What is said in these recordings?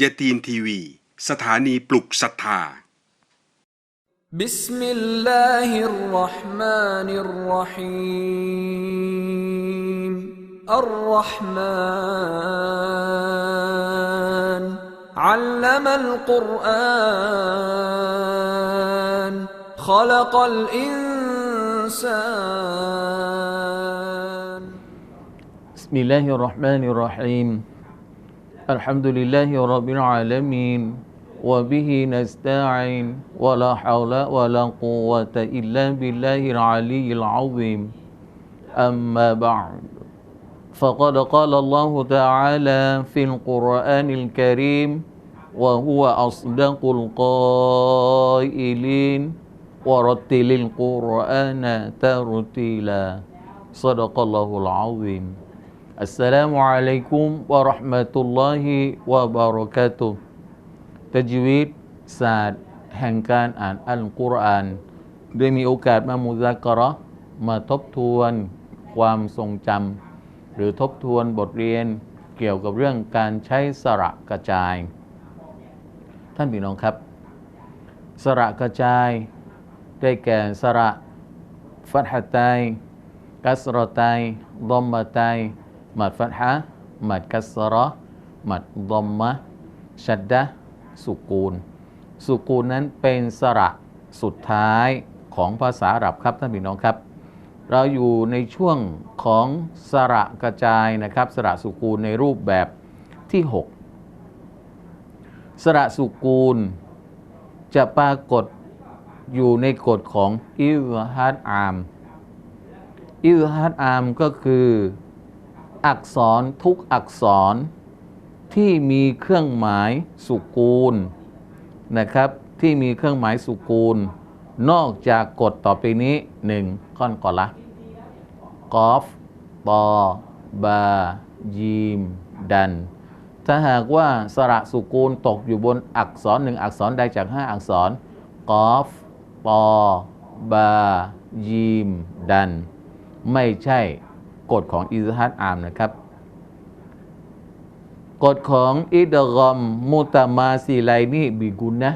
ยาตีนทีวี สถานีปลุกศรัทธา بسم الله الرحمن الرحيم الرحمن علم القرآن خلق الإنسان بسم الله الرحمن الرحيم الحمد لله رب العالمين وبه نستعين ولا حول ولا قوة إلا بالله العلي العظيم. أما بعد فقد قال الله تعالى في القرآن الكريم وهو أصدق القائلين ورتل القرآن ترتيلا. صدق الله العظيم. السلام عليكم ورحمة الله وبركاته ตจวีดศาสตร์แห่งการอ่านอัลกุรอานได้มีโอกาสมามุซักกะเราะห์มาทบทวนความทรงจำหรือทบทวนบทเรียนเกี่ยวกับเรื่องการใช้สระกระจาย ท่านพี่น้องครับ สระกระจาย ได้แก่สระฟัตฮะไตยกัสรอไตยดอมมะไตย มัดฟัตฮะมัดกัสรอมัดดอมมะชัดดะสุกูล สุกูลนั้นเป็นสระสุดท้ายของภาษาอาหรับครับท่านพี่น้องครับ เราอยู่ในช่วงของสระกระจายนะครับ สระสุกูลในรูปแบบที่ 6 สระสุกูล จะปรากฏอยู่ในกฎของอิลฮัดอามอิลฮัดอามก็คือ อักษรทุกอักษรที่มีเครื่องหมายสุกูลนะครับ ที่มีเครื่องหมายสุกูล นอกจากกฎต่อไปนี้หนึ่งข้อนก่อนละกอฟตอบายีม ดัน ถ้าหากว่าสระสุกูลตกอยู่บนอักษรหนึ่งอักษรใดจากห้าอักษรกอฟตอบายีม ดัน ไม่ใช่ กฎของอิสฮัตอามนะครับ กฎของอิดกอมมุตามาซีไลนี่บิกุนนะ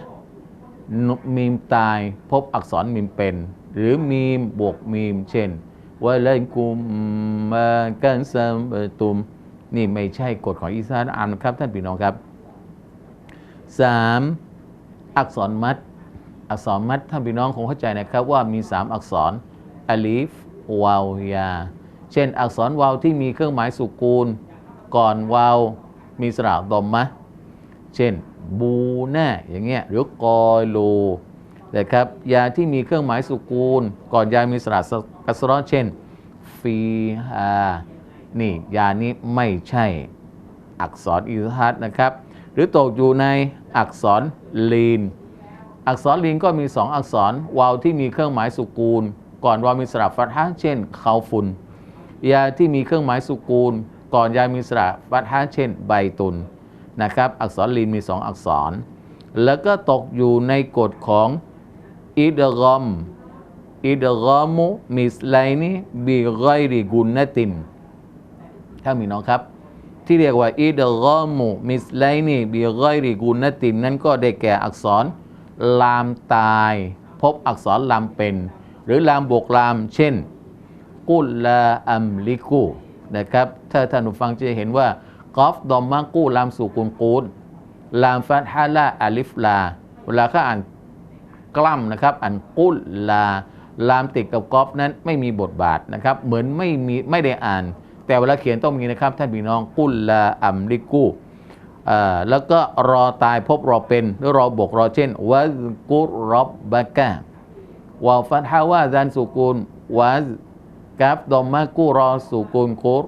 มีมตายพบอักษรมีมเป็น หรือมีมบวกมีม เช่นวะลัยกุมมากันซัมตุม นี่ไม่ใช่กฎของอิสานอามนะครับ ท่านพี่น้องครับ 3. อักษรมัดอักษรมัดท่านพี่น้องคงเข้าใจนะครับว่ามี3อักษรอลิฟวาวยา เช่น อักษรวาวที่มีเครื่องหมายสุกูล ก่อนวาวมีสระดอมมะ เช่น บูแน่อย่างเงี้ยหรือกอยโลนะครับยาที่มีเครื่องหมายสุกูล ก่อนยามีสระกัสรอเช่นฟีฮานี่ยานี้ไม่ใช่อักษรอิสฮัตนะครับ หรือตกอยู่ในอักษรลีน อักษรลีนก็มี 2 อักษรวาวที่มีเครื่องหมายสุกูล ก่อนวาวมีสระฟัตฮะเช่นเขาฟุน ยาที่มีเครื่องหมายสุกูล ก่อนยามีสระฟัตฮะเช่นใบตุนนะครับอักษรลีนมี 2 อักษร แล้วก็ตกอยู่ในกฎของอิดกอมอิดกอมุมิสไลนีบิไกริกุนนตินถ้ามีน้องครับ ที่เรียกว่าอิดกอมุมิสไลนีบิไกริกุนนตินนั้นก็ได้แก่อักษรลามตาย พบอักษรลามเป็น หรือลามบวกลาม เช่น กุลลาอัมลิกูนะครับถ้าท่านผู้ฟังจะเห็นว่ากอฟดอมมากูลามสู่กุลกูลลามฟัตฮาลาอาลิฟลา เวลาเขาอ่านกล้ำนะครับอ่านกุลลาลามติดกับกอฟนั้นไม่มีบทบาทนะครับ เหมือนไม่มีไม่ได้อ่าน แต่เวลาเขียนต้องมีนะครับ ท่านพี่น้องกุลลาอัมลิกูแล้วก็รอตายพบรอเป็นหรือรอบกรอเช่นวะกุรอบบะกะวาฟัตฮาวาซันสุกูลวะ กาฟดอมมากูรอสุกูลกุร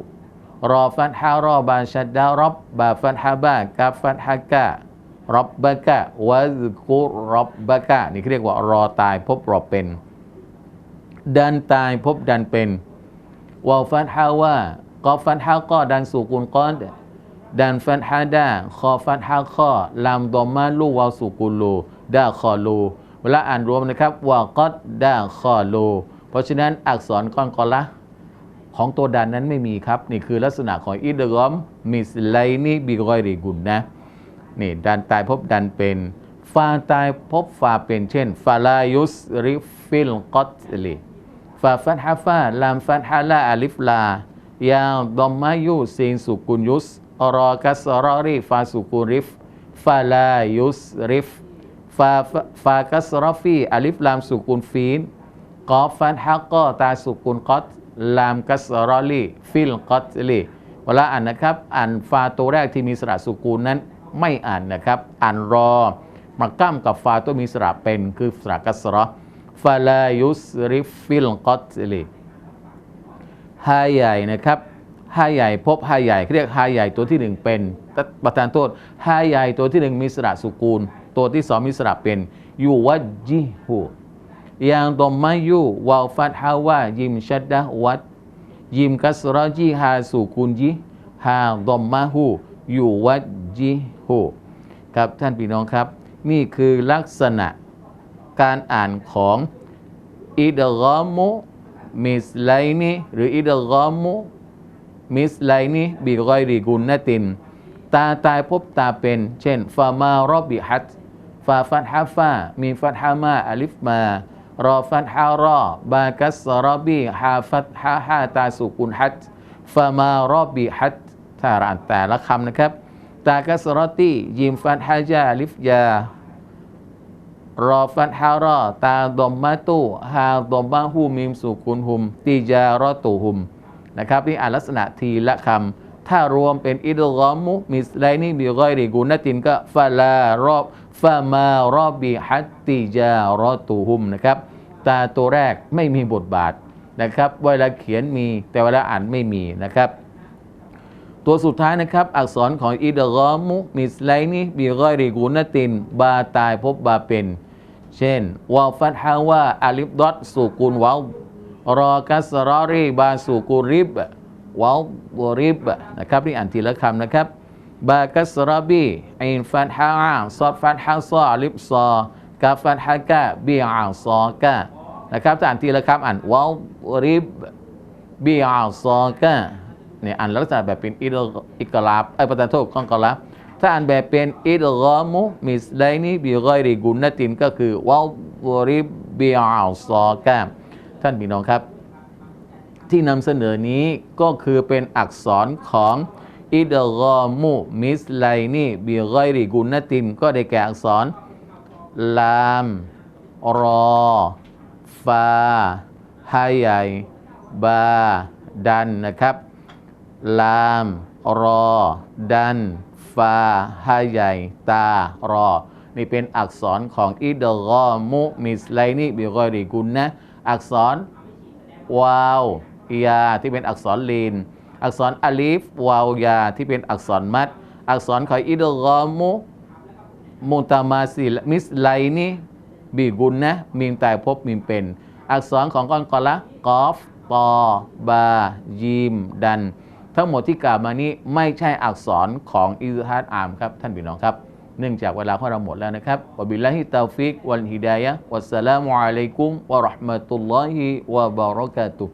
รอฟัตฮารอบาชัดดารอบบาฟัตฮาบากาฟฟัตฮากะรอบบะกะวะกุรอบบะกะนี่เรียกว่ารอตายพบรอเป็น ดันตายพบดันเป็นวาฟัตฮาวากอฟัตฮาก็ดันสุกุลกอนดันฟัตฮาดาคอฟัตฮาคอลามดอมมาลูวาสุกุลลูดาคอลูเวลาอ่านรวมนะครับวากอดดาคอลู เพราะฉะนั้นอักษรก้อนกอละของตัวดันนั้นไม่มีครับ นี่คือลักษณะของอิดรอมมิสไลนีบิกอยริกุนนะนี่ดันตายพบดันเป็นฟาตายพบฟาเป็นเช่นฟาลายุสริฟิลกอตลีฟาฟัตฮะฟาลามฟัตฮะลาอาลิฟลายาดอมมายุซีนสุกุนยุสอรอกัสรอรีฟาสุกุนริฟฟาลายุสริฟฟาฟากัสรอฟีอาลิฟลามสุกุนฟีน กอฟันฮักก็ตาสุกุลกอตลามกัสรอลีฟิลกอตลีเวลาอ่านนะครับ อ่านฟาตัวแรกที่มีสระสุกูลนั้นไม่อ่านนะครับ อ่านรอมาก้ามกับฟาตัวมีสระเป็นคือสระกัสรอฟาลายุสริฟิลกอตลีฮาใหญ่นะครับฮาใหญ่พบฮาใหญ่เรียกฮาใหญ่ตัวที่หนึ่งเป็นประธานโทษฮาใหญ่ตัวที่หนึ่งมีสระสุกูล ตัวที่สองมีสระเป็นยูวัจิหู จิฮู yang domayu wal fathah wa jim syaddah wat jim kasrah ji ha sukun ji ha dommahu อยู่วัดจิฮูครับท่านพี่น้องครับ นี่คือลักษณะการอ่านของอิดกอมุมิสไลนีหรืออิดกอมุมิสไลนีบิกอยริกุนนติน ตาตายพบตาเป็น เช่นฟามารอบบิฮัตฟาฟัตฮะฟามีฟัตฮะมาอลิฟมา รอฟัตฮะรอบากัสรบีฮาฟัตฮะฮาตาสุกุนฮัตฟามารอบิฮัตถ้าอ่านแต่ละคำนะครับตากัสรตียิมฟัตฮะจาลิฟยารอฟัตฮารอตาดอมมาตูฮาดอมมาฮูมิมสุกุนฮุมติจารอตูฮุมนะครับนี่อ่านลักษณะทีละคำ ถ้ารวมเป็นอิดกอมุมิสไลนี่บิกอยริกุนตินก็ฟาลารอบฟามารอบบิฮัตติจารอตูฮุมนะครับ ตาตัวแรกไม่มีบทบาทนะครับ เวลาเขียนมีแต่เวลาอ่านไม่มีนะครับ ตัวสุดท้ายนะครับ อักษรของอิดกอมุมิสไลนี่บิกอยริกุนติน บาตายพบบาเป็น เช่นวาฟัตฮาวาอาลิฟดอตสุกุลวาวรอกัสรอรีบาสุกุริบ วาวบริบนะครับนี่อ่านทีละคำนะครับบากัสรบีอินฟัตฮาอาซอดฟัตฮาซออาลิฟซอกาฟัตฮากะบีอาซอกะนะครับถ้าอ่านทีละคำอ่านวาวริบบีอาซอกะเนี่ยอ่านลักษณะแบบเป็นอิดอิกลาบไอ้ประธานโทษกองกลาบถ้าอ่านแบบเป็นอิดกอมุมิสไลนีบิกอยริกุนนตินก็คือวาลริบบิอัลซอกามท่านพี่น้องครับ ที่นำเสนอนี้ก็คือเป็นอักษรของอิดกอมุมิสไลนีบิกริกุนนตินก็ได้แก่อักษร ลาม รอ ฟาฮาใหญ่บา ดันนะครับ ลาม รอ ดัน ฟาฮาใหญ่ตา รอ นี่เป็นอักษรของอิดกอมุมิสไลนีบิกริกุนนะ อักษร วาว ยาที่เป็นอักษรลีน อักษรอลิฟวาวยาที่เป็นอักษรมัด อักษรของอิดกอมุมุตามาซิลมิสไลนี่บีกุนนะมีมตายพบมีมเป็น อักษรของกอนกอละกอฟปอบายีมดัน ทั้งหมดที่กล่าวมานี้ไม่ใช่อักษรของอิซฮัดอามครับ ท่านพี่น้องครับ เนื่องจากเวลาของเราหมดแล้วนะครับวบิลลาฮิตาฟิก วัลฮิดายะวัสสลามุอะลัยกุมวะราะห์มะตุลลอฮิวะบะเราะกาตุฮ์